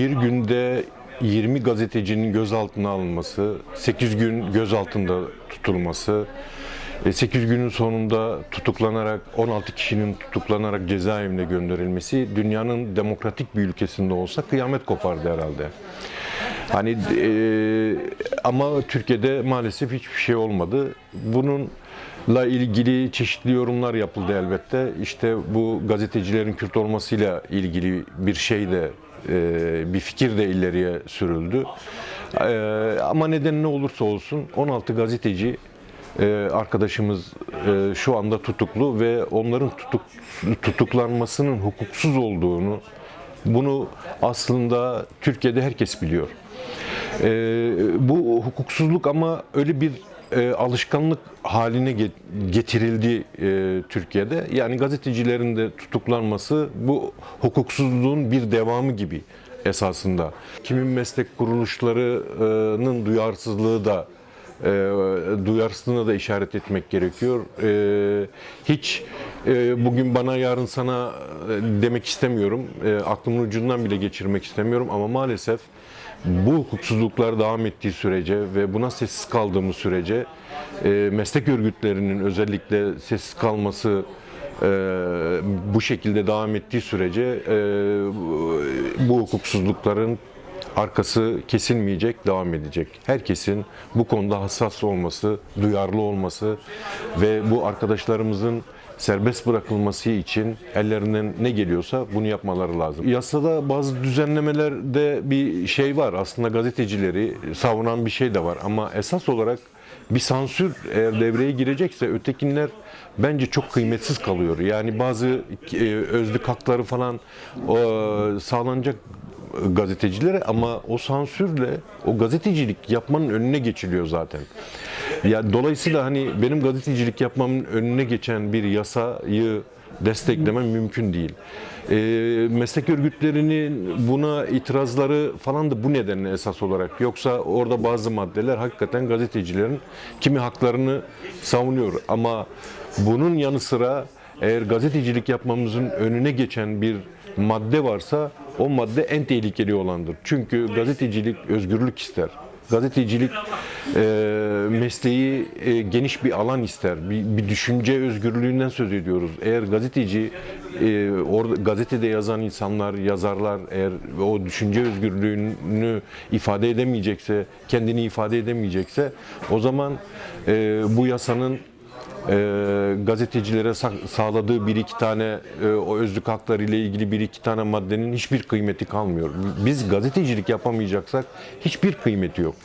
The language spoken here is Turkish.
bir günde 20 gazetecinin gözaltına alınması, 8 gün gözaltında tutulması, 8 günün sonunda tutuklanarak 16 kişinin tutuklanarak cezaevine gönderilmesi dünyanın demokratik bir ülkesinde olsa kıyamet kopardı herhalde. Hani e, ama Türkiye'de maalesef hiçbir şey olmadı. Bununla ilgili çeşitli yorumlar yapıldı elbette. İşte bu gazetecilerin Kürt olmasıyla ilgili bir şey de e, bir fikir de ileriye sürüldü. E, ama neden ne olursa olsun 16 gazeteci e, arkadaşımız şu anda tutuklu ve onların tutuk, tutuklanmasının hukuksuz olduğunu bunu aslında Türkiye'de herkes biliyor. Bu hukuksuzluk ama öyle bir e, alışkanlık haline get- getirildi e, Türkiye'de. Yani gazetecilerin de tutuklanması bu hukuksuzluğun bir devamı gibi esasında. Kimin meslek kuruluşlarının duyarsızlığı da e, duyarsızlığına da işaret etmek gerekiyor. E, hiç e, bugün bana yarın sana e, demek istemiyorum. E, aklımın ucundan bile geçirmek istemiyorum ama maalesef bu hukuksuzluklar devam ettiği sürece ve buna sessiz kaldığımız sürece e, meslek örgütlerinin özellikle sessiz kalması e, bu şekilde devam ettiği sürece bu hukuksuzlukların arkası kesilmeyecek, devam edecek. Herkesin bu konuda hassas olması, duyarlı olması ve bu arkadaşlarımızın serbest bırakılması için ellerinden ne geliyorsa bunu yapmaları lazım. Yasada bazı düzenlemelerde bir şey var. Aslında gazetecileri savunan bir şey de var ama esas olarak bir sansür eğer devreye girecekse ötekinler bence çok kıymetsiz kalıyor. Yani bazı e, özlük hakları falan o, sağlanacak gazetecilere ama o sansürle o gazetecilik yapmanın önüne geçiliyor zaten. Ya dolayısıyla hani benim gazetecilik yapmamın önüne geçen bir yasayı desteklemem mümkün değil. E, meslek örgütlerinin buna itirazları falan da bu nedenle esas olarak. Yoksa orada bazı maddeler hakikaten gazetecilerin kimi haklarını savunuyor. Ama bunun yanı sıra eğer gazetecilik yapmamızın önüne geçen bir madde varsa o madde en tehlikeli olandır. Çünkü gazetecilik özgürlük ister. Gazetecilik e, mesleği e, geniş bir alan ister. Bir, bir düşünce özgürlüğünden söz ediyoruz. Eğer gazeteci, e, orada gazetede yazan insanlar, yazarlar eğer o düşünce özgürlüğünü ifade edemeyecekse, kendini ifade edemeyecekse o zaman e, bu yasanın e, gazetecilere sa- sağladığı bir iki tane e, o özlük hakları ile ilgili bir iki tane maddenin hiçbir kıymeti kalmıyor. Biz gazetecilik yapamayacaksak hiçbir kıymeti yok.